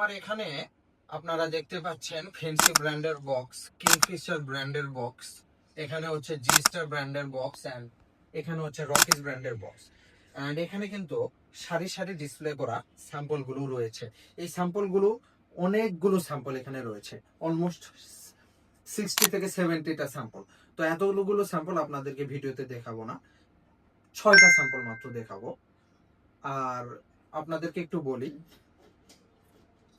আমার এখানে আপনারা দেখতে পাচ্ছেন ফেন্সি ব্র্যান্ডের বক্স কিংফিশার ব্র্যান্ডের বক্স এখানে হচ্ছে জি স্টার ব্র্যান্ডের বক্স অ্যান্ড এখানে হচ্ছে রকিস ব্র্যান্ডের বক্স অ্যান্ড এখানে কিন্তু সারি সারি ডিসপ্লে করা স্যাম্পলগুলো রয়েছে। এই স্যাম্পলগুলো অনেকগুলো স্যাম্পল এখানে রয়েছে। অলমোস্ট সিক্সটি থেকে সেভেন্টিটা স্যাম্পল তো এতগুলো স্যাম্পল আপনাদেরকে ভিডিওতে দেখাবো না। ছয়টা স্যাম্পল মাত্র দেখাবো। আর আপনাদেরকে একটু বলি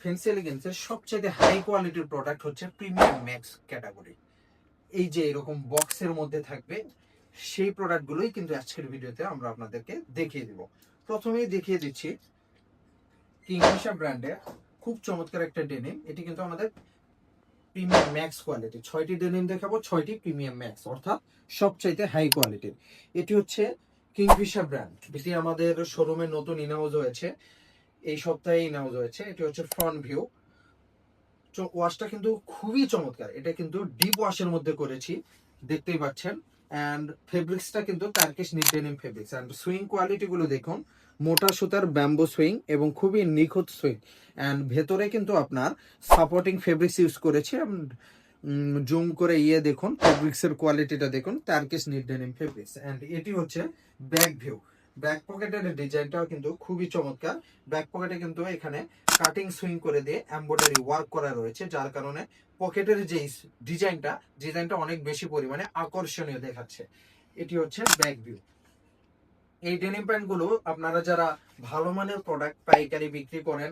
ফেন্সি এলিগেন্সের সবচেয়ে হাই কোয়ালিটির প্রোডাক্ট হচ্ছে প্রিমিয়াম ম্যাক্স ক্যাটাগরি এই যে এরকম বক্সের মধ্যে থাকবে, সেই প্রোডাক্টগুলোই কিন্তু আজকের ভিডিওতে আমরা আপনাদেরকে দেখিয়ে দিব। প্রথমেই দেখিয়ে দিচ্ছি কিংফিশার ব্র্যান্ডের খুব চমৎকার একটা ডেনিম এটি কিন্তু আমাদের প্রিমিয়াম ম্যাক্স কোয়ালিটি ছয়টি ডেনিম দেখাবো, ছয়টি প্রিমিয়াম ম্যাক্স অর্থাৎ সবচাইতে হাই কোয়ালিটির এটি হচ্ছে কিংফিশার ব্র্যান্ড এটি আমাদের শোরুমে নতুন ইনহাউস হয়েছে। এই সপ্তাহে ইনহাউস হয়েছে। এটি হচ্ছে ফ্রন্ট ভিউ ওয়াশটা কিন্তু খুবই চমৎকার। এটা কিন্তু ডিপ ওয়াশের মধ্যে করেছি, দেখতেই পাচ্ছেন। অ্যান্ড ফেব্রিক্সটা কিন্তু Turkish knit denim fabrics and sewing quality গুলো দেখুন, মোটা সুতার ব্যাম্বো সুইং এবং খুবই নিখুঁত সুইং অ্যান্ড ভেতরে কিন্তু আপনার সাপোর্টিং ফেব্রিক্স ইউজ করেছি। জুম করে ইয়ে দেখুন ফেব্রিক্সের কোয়ালিটিটা দেখুন Turkish knit denim fabrics and এটি হচ্ছে ব্যাক ভিউ ব্যাক পকেটের ডিজাইনটাও কিন্তু খুবই চমৎকার। ব্যাক পকেটে কিন্তু এখানে কাটিং সুইং করে দিয়ে এমব্রয়ডারি ওয়ার্ক করা রয়েছে, যার কারণে পকেটের যে ডিজাইনটা ডিজাইনটা অনেক বেশি পরিমাণে আকর্ষণীয় দেখাচ্ছে। এটি হচ্ছে ব্যাক ভিউ এই ডেনিম প্যান্টগুলো আপনারা যারা ভালো মানের প্রোডাক্ট পাইকারি বিক্রি করেন,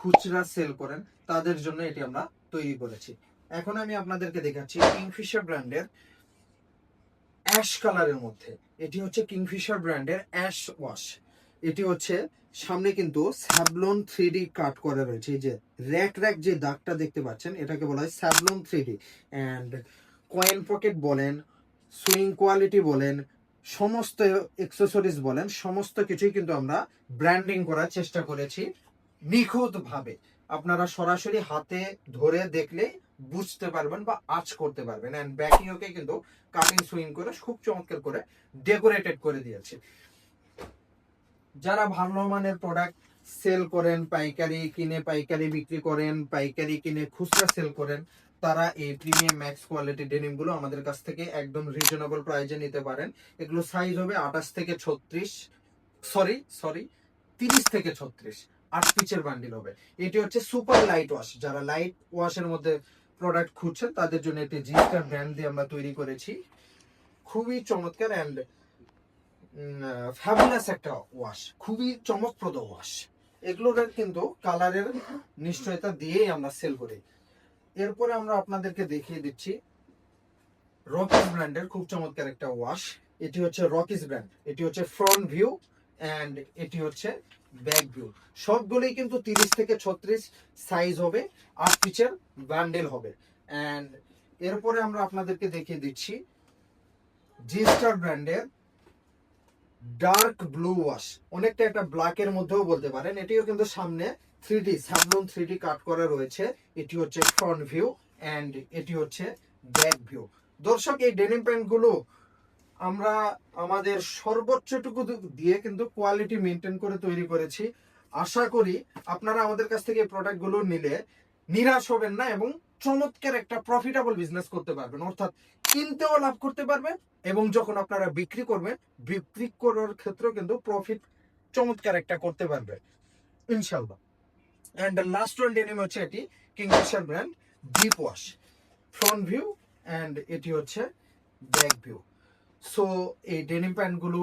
খুচরা সেল করেন, তাদের জন্য এটি আমরা তৈরি করেছি। এখন আমি আপনাদেরকে দেখাচ্ছি কিংফিশার ব্র্যান্ডের অ্যাশ কালারের মধ্যে। এটি হচ্ছে কিংফিশার ব্র্যান্ডের অ্যাশ ওয়াশ। এটি হচ্ছে সামনে কিন্তু স্যাবলন থ্রি কাট করা রয়েছে। এই যে র্যাক র্যাক যে দাগটা দেখতে পাচ্ছেন, এটাকে বলা হয় Savlon three D and coin pocket বলেন, সুইং কোয়ালিটি বলেন, সমস্ত এক্সেসরিজ বলেন, সমস্ত কিছুই কিন্তু আমরা ব্র্যান্ডিং করার চেষ্টা করেছি নিখুঁত ভাবে আপনারা সরাসরি হাতে ধরে দেখলে বুঝতে পারবেন বা আঁচ করতে পারবেন। অ্যান্ড ব্যাকিংকে কিন্তু কাটিং সুইং করে খুব চমৎকার করে ডেকোরেটেড করে দিয়েছে। যারা ভালো মানের প্রোডাক্ট সেল করেন, পাইকারি কিনে, পাইকারি বিক্রি করেন, পাইকারি কিনে খুচরা সেল করেন, তারা এই প্রিমিয়াম ম্যাক্স কোয়ালিটি ডেনিমগুলো আমাদের কাছ থেকে একদম রিজনেবল প্রাইজে নিতে পারেন। এগুলো সাইজ হবে আঠাশ থেকে ছত্রিশ সরি সরি তিরিশ থেকে ছত্রিশ। আট পিচের বান্ডিল হবে। এটি হচ্ছে সুপার লাইট ওয়াশ যারা লাইট ওয়াশের মধ্যে প্রোডাক্ট খুঁজছেন, তাদের জন্য একটি জিস্টার ব্র্যান্ড দিয়ে আমরা তৈরি করেছি। খুবই চমৎকার অ্যান্ড ফ্যাবুলাস একটা ওয়াশ খুবই চমকপ্রদ ওয়াশ এগুলোর কিন্তু কালারের নিশ্চয়তা দিয়েই আমরা সেল করি। এরপরে আমরা আপনাদেরকে দেখিয়ে দিচ্ছি রকিস ব্র্যান্ডের খুব চমৎকার একটা ওয়াশ এটি হচ্ছে রকিস ব্র্যান্ড এটি হচ্ছে ফ্রন্ট ভিউ অ্যান্ড এটি হচ্ছে ব্যাক ভিউ সবগুলোই কিন্তু তিরিশ থেকে ছত্রিশ সাইজ হবে আট পিচের ব্যান্ডেল হবে। অ্যান্ড এরপরে আমরা আপনাদেরকে দেখিয়ে দিচ্ছি জি স্টার ব্র্যান্ডের ডার্ক ব্লু ওয়াশ অনেকটা একটা ব্ল্যাকের মধ্যেও বলতে পারেন। এটিও কিন্তু সামনে থ্রি ডি স্যাবলন থ্রি ডি কাট করা রয়েছে। এটি হচ্ছে ফ্রন্ট ভিউ অ্যান্ড এটি হচ্ছে ব্যাক ভিউ দর্শক, এই ডেনিম প্যান্টগুলো আমরা আমাদের সর্বোচ্চটুকু দিয়ে কিন্তু কোয়ালিটি মেনটেন করে তৈরি করেছি। আশা করি আপনারা আমাদের কাছ থেকে প্রোডাক্টগুলো নিলে নিরাশ হবেন না এবং চমৎকার একটা প্রফিটেবল বিজনেস করতে পারবেন। অর্থাৎ কিনতেও লাভ করতে পারবেন এবং যখন আপনারা বিক্রি করবেন, বিক্রি করার ক্ষেত্রেও কিন্তু প্রফিট চমৎকার একটা করতে পারবে ইনশাল্লাহ অ্যান্ড লাস্ট ওয়ান ডেনিম হচ্ছে এটি Kingfisher brand deep wash front view and এটি হচ্ছে ব্যাক ভিউ সো এই ডেনিম প্যান্টগুলো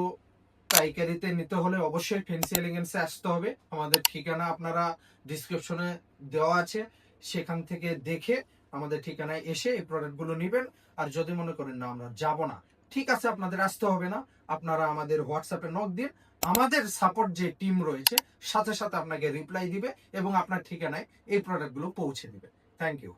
পাইকারিতে নিতে হলে অবশ্যই ফেন্সি এলিগেন্সে আসতে হবে। আমাদের ঠিকানা আপনারা ডিসক্রিপশনে দেওয়া আছে। সেখান থেকে দেখে আমাদের ঠিকানায় এসে এই প্রোডাক্টগুলো নেবেন। আর যদি মনে করেন, না, আমরা যাব না। ঠিক আছে, আপনাদের আসতে হবে না। আপনারা আমাদের হোয়াটসঅ্যাপে নক দিন আমাদের সাপোর্ট যে টিম রয়েছে, সাথে সাথে আপনাকে রিপ্লাই দিবে এবং আপনার ঠিকানায় এই প্রোডাক্টগুলো পৌঁছে দিবে। Thank you